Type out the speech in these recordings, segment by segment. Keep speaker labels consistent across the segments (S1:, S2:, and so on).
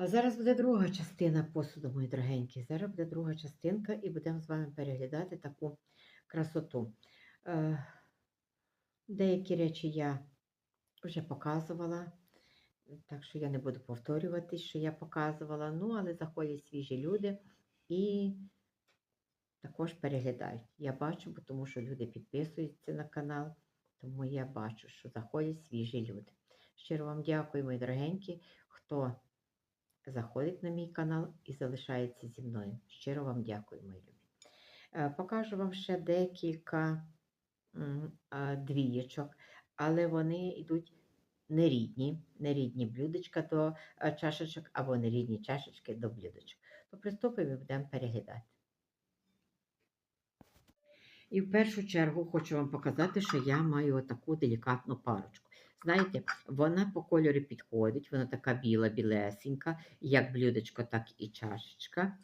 S1: А зараз буде друга частина посуду, мої дорогенькі. Зараз буде друга частинка, і будемо з вами переглядати таку красоту. Е, Деякі речі я вже показувала, так що я не буду повторювати, що я показувала. Ну, але заходять свіжі люди і також переглядають. Я бачу, тому що люди підписуються на канал, тому я бачу, що заходять свіжі люди. Щиро вам дякую, мої дорогенькі, хто заходить на мій канал і залишається зі мною. Щиро вам дякую, мої любі. Е, Покажу вам ще декілька двієчок, але вони йдуть нерідні, нерідні блюдечка до е, чашечок або нерідні чашечки до блюдечок. То приступимо і будемо переглядати. І в першу чергу хочу вам показати, що я маю отаку делікатну парочку. Знаєте, вона по кольору підходить, вона така біла, білесенька, як блюдечко, так і чашечка.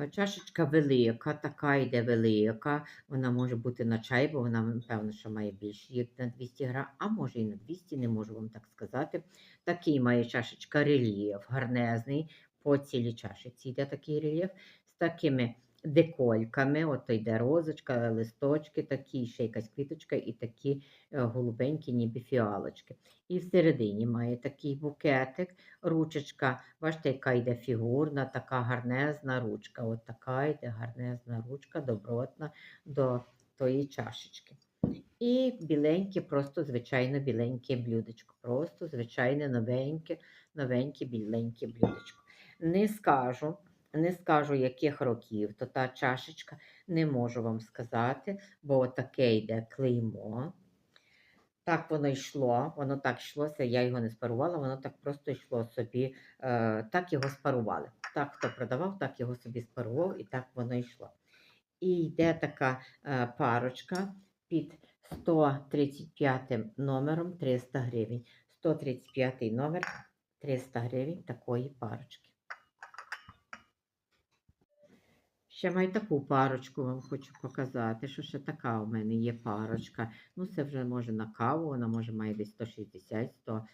S1: Е, Чашечка велика, така йде велика. Вона може бути на чай, бо вона, певно, що має більше, як на 200 грам, а може і на 200, не можу вам так сказати. Такий має чашечка рельєф, гарнезний, по цілій чашечці йде такий рельєф з такими декольками. От йде розочка, листочки, такі, ще якась квіточка і такі е, голубенькі, ніби фіалочки. І всередині має такий букетик, ручечка. Бачите, яка йде фігурна, така гарнезна ручка. От така йде гарнезна ручка, добротна до тої чашечки. І біленьке, просто звичайно біленьке блюдечко. Просто звичайне новеньке, новеньке біленьке блюдечко. Не скажу, не скажу, яких років то та чашечка, не можу вам сказати, бо таке йде клеймо. Так воно йшло, воно так йшлося, я його не спарувала, воно так просто йшло собі, е, так його спарували. Так, хто продавав, так його собі спарував, і так воно йшло. І йде така е, парочка під 135 номером 300 гривень. 135 номер 300 гривень такої парочки. Ще маю таку парочку, вам хочу показати, що ще така у мене є парочка. Ну, це вже може на каву, вона може має десь 160 100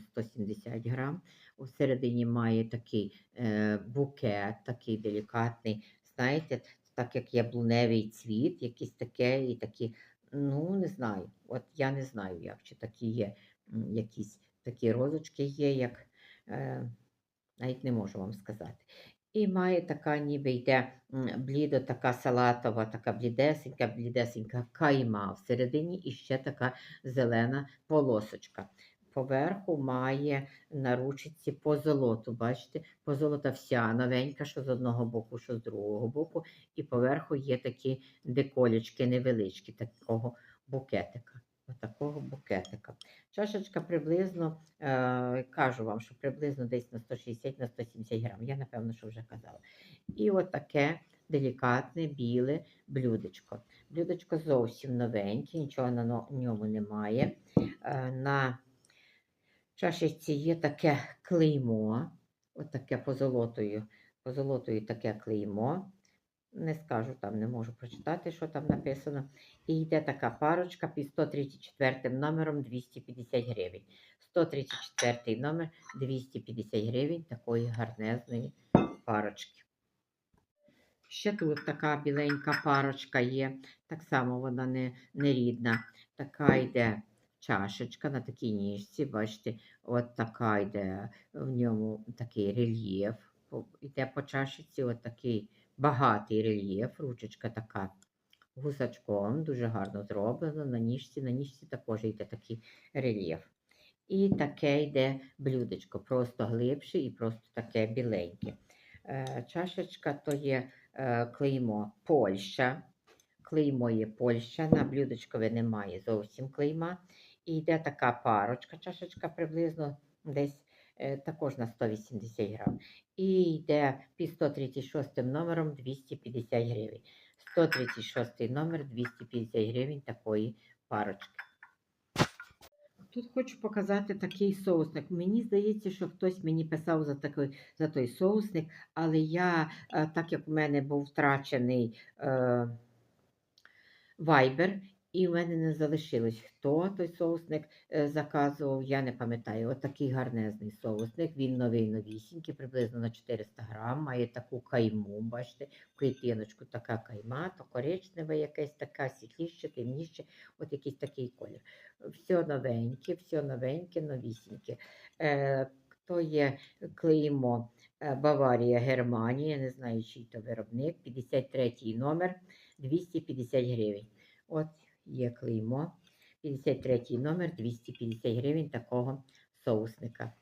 S1: 170 грам. У середині має такий е, букет, такий делікатний, знаєте, так як яблуневий цвіт, якийсь таке, і такі, ну, не знаю. От я не знаю, як, чи такі є якісь такі розочки є, як е, навіть не можу вам сказати. І має така, ніби йде блідо, така салатова, така блідесенька, блідесенька кайма всередині і ще така зелена полосочка. Поверху має на ручці позолоту, бачите, позолота вся новенька, що з одного боку, що з другого боку, і поверху є такі деколечки невеличкі, такого букетика. Отакого букетика. Чашечка приблизно, е, кажу вам, що приблизно десь на 160 на 170 грам. Я, напевно, що вже казала. І отаке делікатне біле блюдечко. Блюдечко зовсім новеньке, нічого на ньому немає. Е, на чашечці є таке клеймо, отаке позолотою, позолотою таке клеймо. Не скажу, там не можу прочитати, що там написано. І йде така парочка під 134 номером 250 гривень. 134 номер 250 гривень такої гарнезної парочки. Ще тут така біленька парочка є. Так само вона не, не рідна. Така йде чашечка на такій ніжці. Бачите, от така йде в ньому такий рельєф. Йде по чашечці, от такий багатий рельєф, ручечка така гусачком, дуже гарно зроблено. На ніжці, на ніжці також йде такий рельєф. І таке йде блюдечко, просто глибше і просто таке біленьке. Е, Чашечка то є е, клеймо Польща. Клеймо є Польща, на блюдечкові немає зовсім клейма. І йде така парочка, чашечка приблизно десь також на 180 грам. І йде під 136 номером 250 гривень. 136 номер 250 гривень такої парочки. Тут хочу показати такий соусник. Мені здається, що хтось мені писав за такий, за той соусник, але я, е, так як у мене був втрачений е, вайбер, І в мене не залишилось, хто той соусник е, заказував, я не пам'ятаю. Отакий гарнезний соусник. Він новий новісінький, приблизно на 400 грам, має таку кайму, бачите, клітиночку така кайма, то коричневе якесь така, світліще, темніще, от якийсь такий колір. Все новеньке, все новеньке, новісіньке. Е, то є клеймо е, Баварія, Германія, не знаю, чий то виробник, 53 номер, 250 гривень. От є клеймо, 53 номер, 250 гривень такого соусника.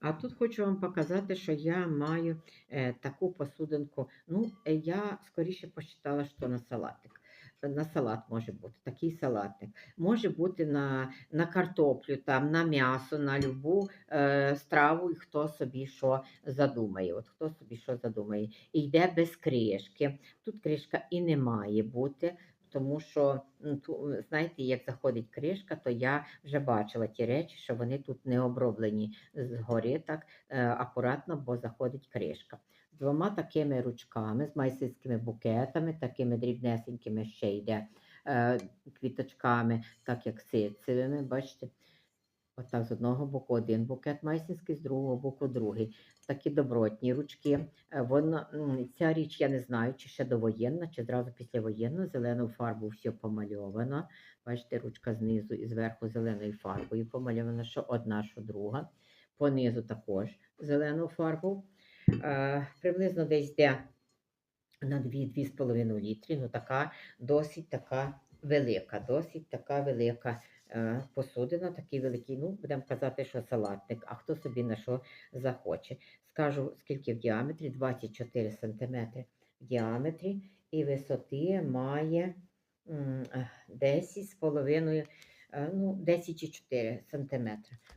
S1: А тут хочу вам показати, що я маю е, таку посудинку. Ну, е, я скоріше посчитала, що на салатик. На салат може бути такий салатик. Може бути на, на картоплю, там, на м'ясо, на любу е, страву, і хто собі що задумає. От хто собі що задумає. І йде без кришки. Тут кришка і не має бути. Тому що, м, знаєте, як заходить кришка, то я вже бачила ті речі, що вони тут не оброблені згори так е, акуратно, бо заходить кришка. Двома такими ручками, з майсильськими букетами, такими дрібнесенькими ще йде е, квіточками, так як ситцевими, бачите. Отак з одного боку один букет майсинський, з другого боку другий. Такі добротні ручки. Е, Вона, ця річ я не знаю, чи ще довоєнна, чи зразу післявоєнна. Зелену фарбу все помальовано. Бачите, ручка знизу і зверху зеленою фарбою помальована, що одна, що друга. Понизу також зелену фарбу. Е, приблизно десь йде на 2-2,5 літрі. Ну, така досить така велика, досить така велика е, посудина, такий великий, ну, будемо казати, що салатник, а хто собі на що захоче. Скажу, скільки в діаметрі, 24 см в діаметрі, і висоти має е, 10,5, е, ну, 10,4 см.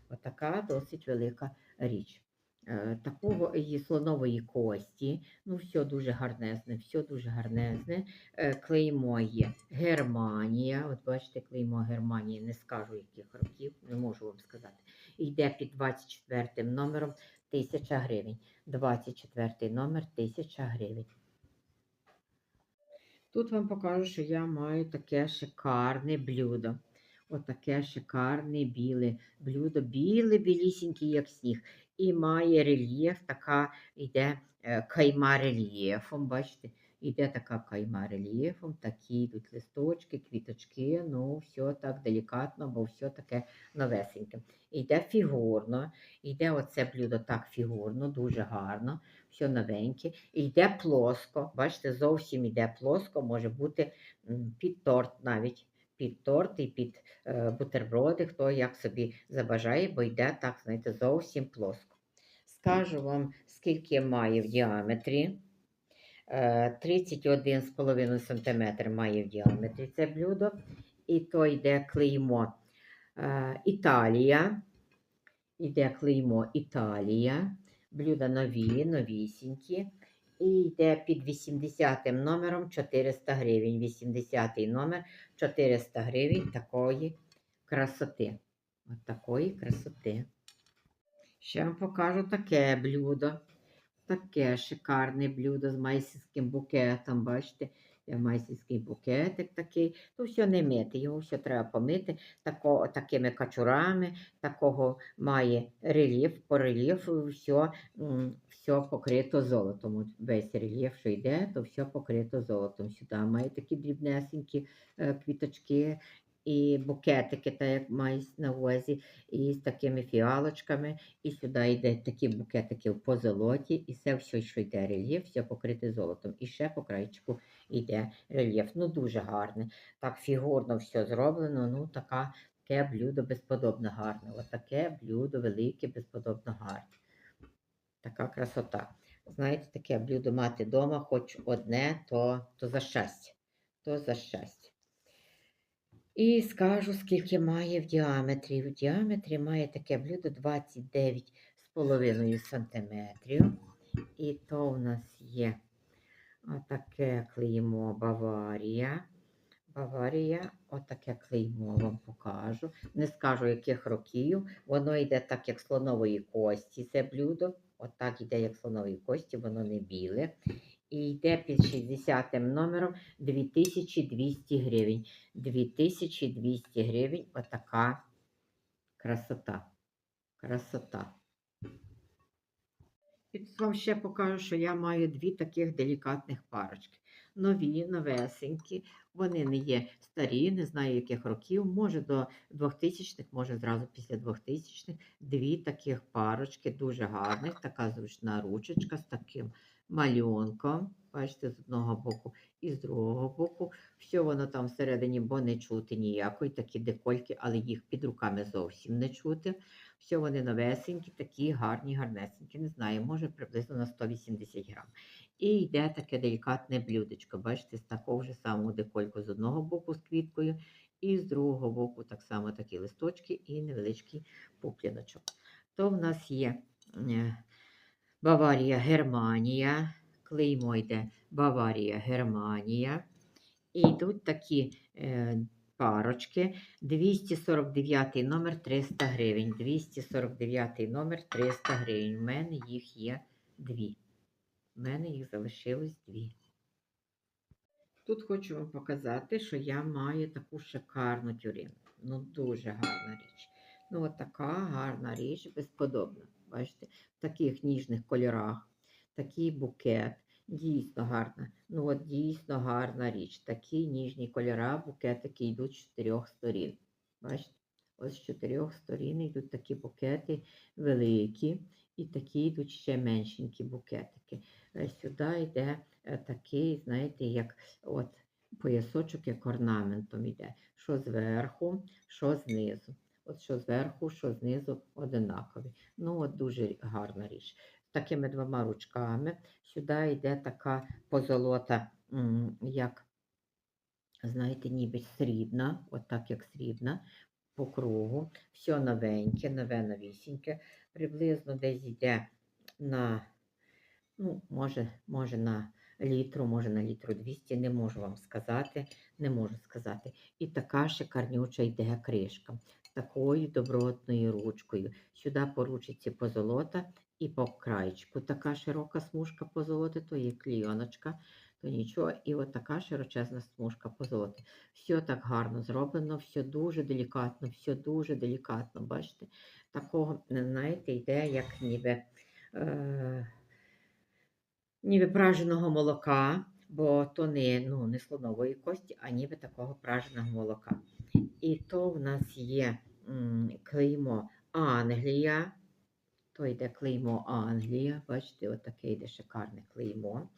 S1: Отака досить велика річ. Е, Такого і слонової кості, ну все дуже гарнезне, все дуже гарнезне. Е, Клеймо є Германія. От бачите, клеймо Германії, не скажу яких років, не можу вам сказати. Йде під 24 номером 1000 гривень. 24 номер 1000 гривень. Тут вам покажу, що я маю таке шикарне блюдо. Отаке шикарне біле блюдо, біле, білісіньке, як сніг. І має рельєф, така йде е, кайма рельєфом. Бачите, йде така кайма рельєфом, такі йдуть листочки, квіточки, ну, все так делікатно, бо все таке новесеньке. Йде фігурно, йде оце блюдо так фігурно, дуже гарно, все новеньке. Йде плоско. Бачите, зовсім йде плоско, може бути під торт навіть. Під торт і під е, бутерброди, хто як собі забажає, бо йде так, знаєте, зовсім плоско. Скажу вам, скільки має в діаметрі. Е, 31,5 см має в діаметрі це блюдо. І то йде клеймо е, Італія. Йде клеймо Італія. Блюда нові, новісінькі. І йде під 80 номером 400 гривень. 80 номер 400 гривень такої красоти. От такої красоти. Ще вам покажу таке блюдо. Таке шикарне блюдо з майсінським букетом. Бачите, є майсівський букетик такий. То все не мити, його все треба помити тако, такими качурами. Такого має рельєф, по рельєфу все, все покрито золотом. От весь рельєф, що йде, то все покрито золотом. Сюди має такі дрібнесенькі е, квіточки. І букетики, так як мають на увазі, і з такими фіалочками. І сюди йде такі букетики по золоті, і все, все, що йде рельєф, все покрите золотом. І ще по краєчку йде рельєф. Ну, дуже гарне. Так фігурно все зроблено. Ну, така, таке блюдо безподобно гарне. Отаке блюдо велике, безподобно гарне. Така красота. Знаєте, таке блюдо мати вдома, хоч одне, то, то за щастя. То за щастя. І скажу, скільки має в діаметрі. В діаметрі має таке блюдо 29,5 см. І то у нас є отаке клеймо Баварія. Баварія, отаке клеймо вам покажу. Не скажу, яких років. Воно йде так, як слонової кості, це блюдо. Отак йде, як слонової кості, воно не біле. І йде під 60 номером 2200 гривень. 2200 гривень. Отака красота. Красота. І вам ще покажу, що я маю дві таких делікатних парочки. Нові, новесенькі. Вони не є старі, не знаю яких років. Може до 2000-х, може зразу після 2000-х. Дві таких парочки, дуже гарних. Така зручна ручечка з таким малюнком. Бачите, з одного боку і з другого боку. Все воно там всередині, бо не чути ніякої, такі декольки, але їх під руками зовсім не чути. Все вони новесенькі, такі гарні, гарнесенькі. Не знаю, може приблизно на 180 грам. І йде таке делікатне блюдечко. Бачите, з такого ж самого декольку з одного боку з квіткою, і з другого боку так само такі листочки і невеличкий пупліночок. То в нас є е, Баварія, Германія. Клеймо йде Баварія, Германія. І йдуть такі е, парочки. 249 номер 300 гривень. 249 номер 300 гривень. У мене їх є дві. У мене їх залишилось дві. Тут хочу вам показати, що я маю таку шикарну тюрину. Ну, дуже гарна річ. Ну, от така гарна річ, безподобна. Бачите, в таких ніжних кольорах, такий букет. Дійсно гарна. Ну, от дійсно гарна річ. Такі ніжні кольора, букетики йдуть з чотирьох сторін. Бачите? Ось з чотирьох сторін йдуть такі букети великі, і такі йдуть ще меншенькі букетики. Е, Сюди йде е, такий, знаєте, як от поясочок, як орнаментом йде. Що зверху, що знизу. От що зверху, що знизу одинакові. Ну, от дуже гарна річ. Такими двома ручками. Сюди йде така позолота, як, знаєте, ніби срібна, от так як срібна, по кругу. Все новеньке, нове новісіньке. Приблизно десь йде на, ну, може, може на літру, може на літру 200, не можу вам сказати, не можу сказати. І така шикарнюча йде кришка такою добротною ручкою. Сюди по ручці позолота і по краєчку. Така широка смужка позолоти, то є клійоночка, то нічого. І от така широчезна смужка позолоти. Все так гарно зроблено, все дуже делікатно, все дуже делікатно. Бачите? Такого, знаєте, йде, як ніби, е, ніби праженого молока, бо то не, ну, не слонової кості, а ніби такого праженого молока. І то в нас є клеймо Англія. То йде клеймо Англія. Бачите, отаке йде шикарне клеймо.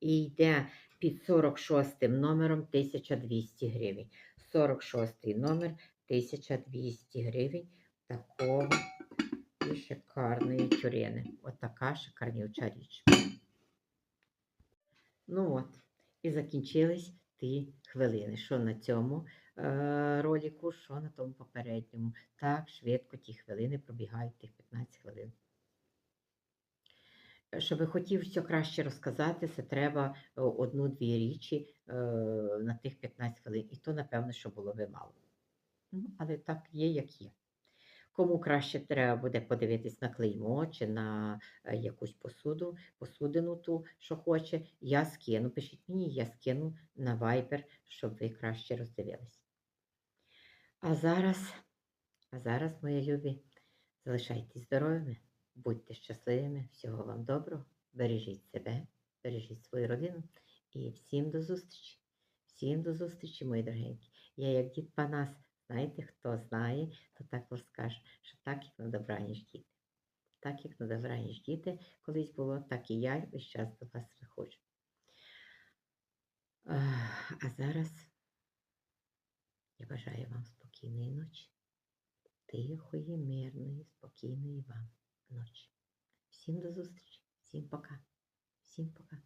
S1: І йде під 46 номером 1200 гривень. 46 номер 1200 гривень такого і шикарної тюрени. Отака шикарнюча річ. Ну от, і закінчились ті хвилини. Що на цьому е, ролику, що на тому попередньому. Так, швидко ті хвилини пробігають тих 15 хвилин. Е, Щоб хотів все краще розказати, це треба е, одну-дві річі е, на тих 15 хвилин. І то, напевно, що було би мало. Ну, але так є, як є. Кому краще треба буде подивитись на клеймо чи на е, якусь посуду, посудину ту, що хоче, я скину. Пишіть мені, я скину на Viber, щоб ви краще роздивились. А зараз, а зараз, мої любі, залишайтесь здоровими, будьте щасливими, всього вам доброго, бережіть себе, бережіть свою родину і всім до зустрічі. Всім до зустрічі, мої дорогенькі. Я як дід Панас. Знаєте, хто знає, то так розкаже, що так, як на добраніч діти. Так, як на добраніч діти колись було, так і я весь час до вас приходжу. А зараз я бажаю вам спокійної ночі, тихої, мирної, спокійної вам ночі. Всім до зустрічі, всім пока, всім пока.